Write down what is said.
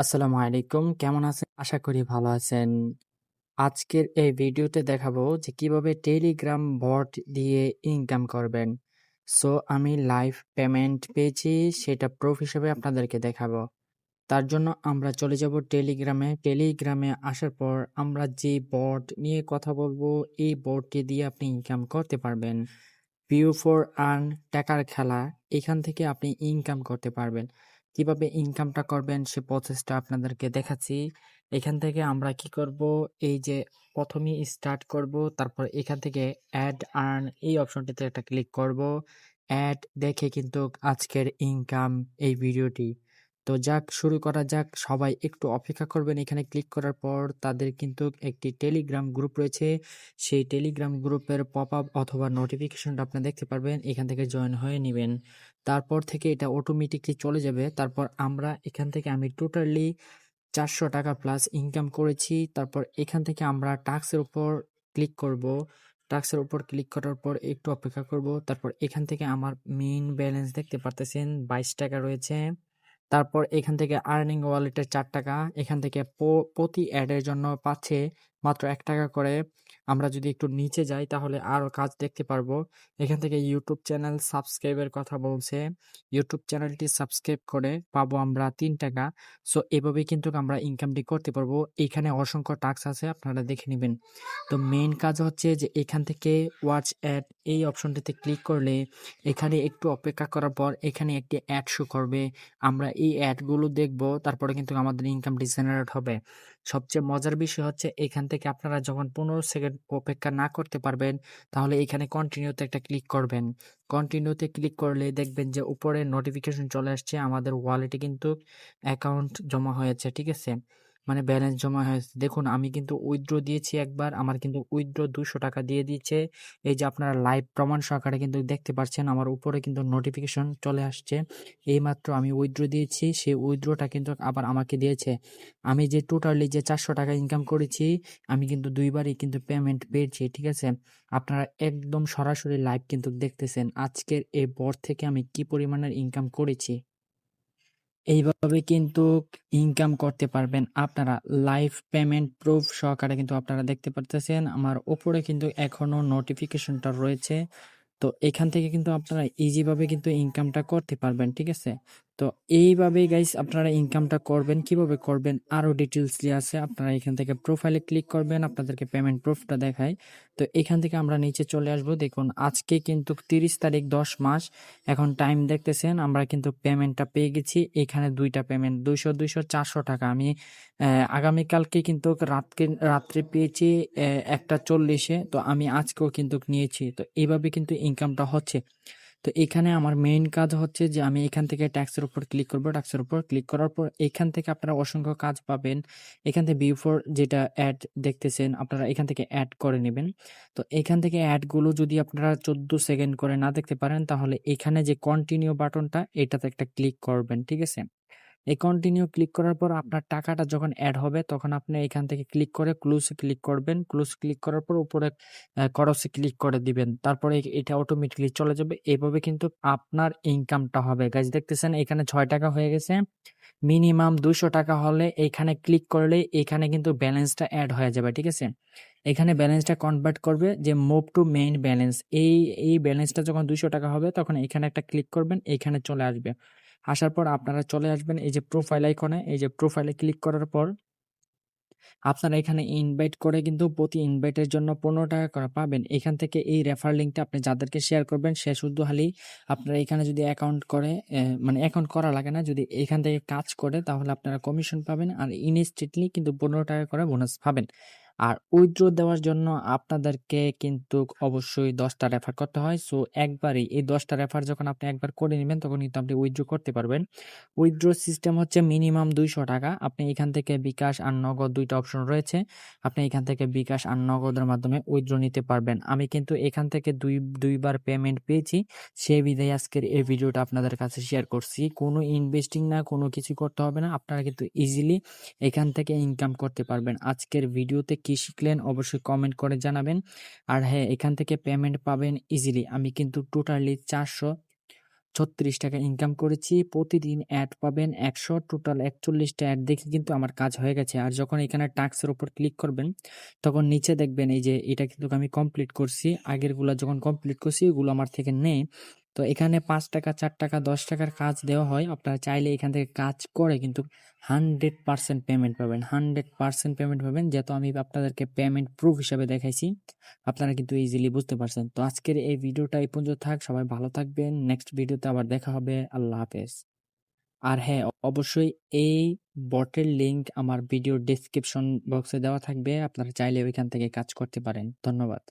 আসসালামু আলাইকুম। কেমন আছেন? আশা করি ভালো আছেন। আজকের এই ভিডিওতে দেখাবো যে কীভাবে টেলিগ্রাম বট দিয়ে ইনকাম করবেন। সো আমি লাইভ পেমেন্ট পেয়েছি, সেটা প্রুফ হিসেবে আপনাদেরকে দেখাবো। তার জন্য আমরা চলে যাব টেলিগ্রামে। টেলিগ্রামে আসার পর আমরা যে বট নিয়ে কথা বলব, এই বটটি দিয়ে আপনি ইনকাম করতে পারবেন। ভিউ ফর আর্ন টাকার খেলা, এখান থেকে আপনি ইনকাম করতে পারবেন। কীভাবে ইনকামটা করবেন সে প্রসেসটা আপনাদেরকে দেখাচ্ছি। এখান থেকে আমরা কি করব এই যে প্রথমেই স্টার্ট করব, তারপর এখান থেকে অ্যাড আর্ন এই অপশনটিতে একটা ক্লিক করব। অ্যাড দেখে কিন্তু আজকের ইনকাম এই ভিডিওটি। তো যাক, শুরু করা যাক। সবাই একটু অপেক্ষা করবেন এখানে ক্লিক করার পর তাদের কিন্তু একটি টেলিগ্রাম গ্রুপ রয়েছে। সেই টেলিগ্রাম গ্রুপের পপ আপ অথবা নোটিফিকেশনটা আপনি দেখতে পারবেন। এখান থেকে জয়েন হয়ে নিবেন। তারপর থেকে এটা অটোমেটিকলি চলে যাবে। তারপর আমরা এখান থেকে আমি টোটালি চারশো টাকা প্লাস ইনকাম করেছি। তারপর এখান থেকে আমরা টাস্কের উপর ক্লিক করব। টাস্কের উপর ক্লিক করার পর একটু অপেক্ষা করব। তারপর এখান থেকে আমার মেইন ব্যালেন্স দেখতে পারতেছেন বাইশ টাকা রয়েছে। তারপর এখান থেকে আর্নিং ওয়ালেটের চার টাকা এখান থেকে প্রতি অ্যাডের জন্য পাচ্ছে মাত্র এক টাকা করে আমরা যদি একটু নিচে যাই তাহলে আরও কাজ দেখতে পারব। এখান থেকে ইউটিউব চ্যানেল সাবস্ক্রাইবের কথা বলছে। ইউটিউব চ্যানেলটি সাবস্ক্রাইব করে পাবো আমরা তিন টাকা। সো এভাবেই কিন্তু আমরা ইনকামটি করতে পারব। এখানে অসংখ্য টাস্ক আছে, আপনারা দেখে নেবেন। তো মেইন কাজ হচ্ছে যে এখান থেকে ওয়াচ অ্যাড এই অপশনটিতে ক্লিক করলে এখানে একটু অপেক্ষা করার পর এখানে একটি অ্যাড শো করবে। আমরা এই অ্যাডগুলো দেখব, তারপরে কিন্তু আমাদের ইনকামটি জেনারেট হবে। সবচেয়ে মজার বিষয় হচ্ছে এখান থেকে আপনারা যখন পনেরো সেকেন্ড অপেক্ষা না করতে পারবেন, তাহলে এখানে কন্টিনিউতে একটা ক্লিক করবেন। কন্টিনিউতে ক্লিক করলে দেখবেন যে উপরে নোটিফিকেশন চলে আসছে, আমাদের ওয়ালেটে কিন্তু অ্যাকাউন্ট জমা হয়েছে, ঠিক আছে? মানে ব্যালেন্স জমা হয়েছে দেখুন, আমি কিন্তু উইথড্র দিয়েছি একবার, আমার কিন্তু উইথড্র দুশো টাকা দিয়ে দিয়েছে। এই যে আপনারা লাইভ প্রমাণ সহকারে কিন্তু দেখতে পাচ্ছেন, আমার উপরে কিন্তু নোটিফিকেশন চলে আসছে। এইমাত্র আমি উইথড্র দিয়েছি, সেই উইথড্রটা কিন্তু আবার আমাকে দিয়েছে। আমি যে টোটালি যে চারশো টাকা ইনকাম করেছি, আমি কিন্তু দুইবারই কিন্তু পেমেন্ট পেয়েছি, ঠিক আছে? আপনারা একদম সরাসরি লাইভ কিন্তু দেখতেছেন আজকের এই বর থেকে আমি কি পরিমাণের ইনকাম করেছি। এইভাবে কিন্তু ইনকাম করতে পারবেন। আপনারা লাইফ পেমেন্ট প্রুফ সহকারে কিন্তু আপনারা দেখতে পারতেছেন। আমার ওপরে কিন্তু এখনও নোটিফিকেশনটা রয়েছে। তো এখান থেকে কিন্তু আপনারা ইজিভাবে কিন্তু ইনকামটা করতে পারবেন, ঠিক আছে? তো এইভাবেই গাইস আপনারা ইনকামটা করবেন, কীভাবে করবেন আরও ডিটেলস দিয়ে আছে, আপনারা এখান থেকে প্রোফাইলে ক্লিক করবেন, আপনাদেরকে পেমেন্ট প্রুফটা দেখায়। তো এখান থেকে আমরা নিচে চলে আসব, দেখুন আজকে কিন্তু তিরিশ তারিখ দশ মাস, এখন টাইম দেখতেছেন, আমরা কিন্তু পেমেন্টটা পেয়ে গেছি, এখানে দুইটা পেমেন্ট দুইশো দুইশো, চারশো টাকা। আমি আগামীকালকে কিন্তু রাতকে, রাত্রে পেয়েছি একটা চল্লিশে, তো আমি আজকেও কিন্তু নিয়েছি, তো এইভাবে কিন্তু ইনকামটা হচ্ছে। তো এখানে আমার মেইন কাজ হচ্ছে যে আমি এখান থেকে ট্যাক্সের উপর ক্লিক করব। ট্যাক্সের উপর ক্লিক করার পর এখান থেকে আপনারা অসংখ্য কাজ পাবেন। এখান থেকে বিফোর যেটা অ্যাড দেখতেছেন, আপনারা এখান থেকে অ্যাড করে নেবেন। তো এখান থেকে অ্যাডগুলো যদি আপনারা চোদ্দ সেকেন্ড করে না দেখতে পারেন, তাহলে এখানে যে কন্টিনিউ বাটনটা এটাতে একটা ক্লিক করবেন, ঠিক আছে? এই কন্টিনিউ ক্লিক করার পর আপনার টাকাটা যখন অ্যাড হবে, তখন আপনি এখান থেকে ক্লিক করে ক্লোজে ক্লিক করবেন। ক্লোজ ক্লিক করার পর উপরে করসে ক্লিক করে দিবেন। তারপরে এটা অটোমেটিকলি চলে যাবে। এভাবে কিন্তু আপনার ইনকামটা হবে। গাছ দেখতেছেন এখানে ছয় টাকা হয়ে গেছে। মিনিমাম দুশো টাকা হলে এখানে ক্লিক করলে এখানে কিন্তু ব্যালেন্সটা অ্যাড হয়ে যাবে, ঠিক আছে? এখানে ব্যালেন্সটা কনভার্ট করবে যে মুভ টু মেইন ব্যালেন্স এই এই ব্যালেন্সটা যখন দুশো টাকা হবে, তখন এখানে একটা ক্লিক করবেন, এখানে চলে আসবে। আসার পর আপনারা চলে আসবেন এই যে প্রোফাইল আইকনে এই যে প্রোফাইলে ক্লিক করার পর আপনারা এখানে ইনভাইট করে কিন্তু প্রতি ইনভাইটের জন্য পনেরো টাকা করে পাবেন। এখান থেকে এই রেফার লিঙ্কটা আপনি যাদেরকে শেয়ার করবেন, সে শুধু হালি আপনারা এখানে যদি অ্যাকাউন্ট করে মানে অ্যাকাউন্ট করা লাগে না, যদি এখান থেকে কাজ করে তাহলে আপনারা কমিশন পাবেন আর ইনস্টেন্টলি কিন্তু পনেরো টাকা করে বোনাস পাবেন। আর উইথড্র দেওয়ার জন্য আপনাদেরকে কিন্তু অবশ্যই দশটা রেফার করতে হয়। সো একবারই এই দশটা রেফার যখন আপনি একবার করে নেবেন, তখন কিন্তু আপনি উইথড্র করতে পারবেন। উইথড্র সিস্টেম হচ্ছে মিনিমাম দুইশো টাকা। আপনি এখান থেকে বিকাশ আর নগদ দুইটা অপশন রয়েছে। আপনি এখান থেকে বিকাশ আর নগদের মাধ্যমে উইথড্র নিতে পারবেন। আমি কিন্তু এখান থেকে দুই, দুইবার পেমেন্ট পেয়েছি। সেই বিধায় আজকের এই ভিডিওটা আপনাদের কাছে শেয়ার করছি। কোনো ইনভেস্টিং না, কোনো কিছু করতে হবে না। আপনারা কিন্তু ইজিলি এখান থেকে ইনকাম করতে পারবেন। আজকের ভিডিওতে কি শিখলেন, অবশ্যই কমেন্ট করে জানাবেন। আর হ্যাঁ এখান থেকে পেমেন্ট পাবেন ইজিলি আমি কিন্তু টোটালি চারশো ছত্রিশ টাকা ইনকাম করেছি। প্রতিদিন অ্যাড পাবেন একশো টোটাল একচল্লিশটা অ্যাড দেখে কিন্তু আমার কাজ হয়ে গেছে। আর যখন এখানে টাস্কের ওপর ক্লিক করবেন, তখন নিচে দেখবেন এই যে এটা কিন্তু আমি কমপ্লিট করছি। আগেরগুলো যখন কমপ্লিট করছি, এগুলো আমার থেকে নেই। তো এখানে পাঁচ টাকা, চার টাকা, দশ টাকার কাজ দেওয়া হয়। আপনারা চাইলে এখান থেকে কাজ করে কিন্তু হান্ড্রেড পার্সেন্ট পেমেন্ট পাবেন। হান্ড্রেড পার্সেন্ট পেমেন্ট পাবেন, যেহেতু আমি আপনাদেরকে পেমেন্ট প্রুফ হিসাবে দেখাইছি। আপনারা কিন্তু ইজিলি বুঝতে পারছেন। তো আজকের এই ভিডিওটা এই পর্যন্ত থাক। সবাই ভালো থাকবেন। নেক্সট ভিডিওতে আবার দেখা হবে। আল্লাহ হাফেজ। আর হ্যাঁ অবশ্যই এই বটের লিঙ্ক আমার ভিডিও ডিসক্রিপশন বক্সে দেওয়া থাকবে। আপনারা চাইলে ওইখান থেকে কাজ করতে পারেন। ধন্যবাদ।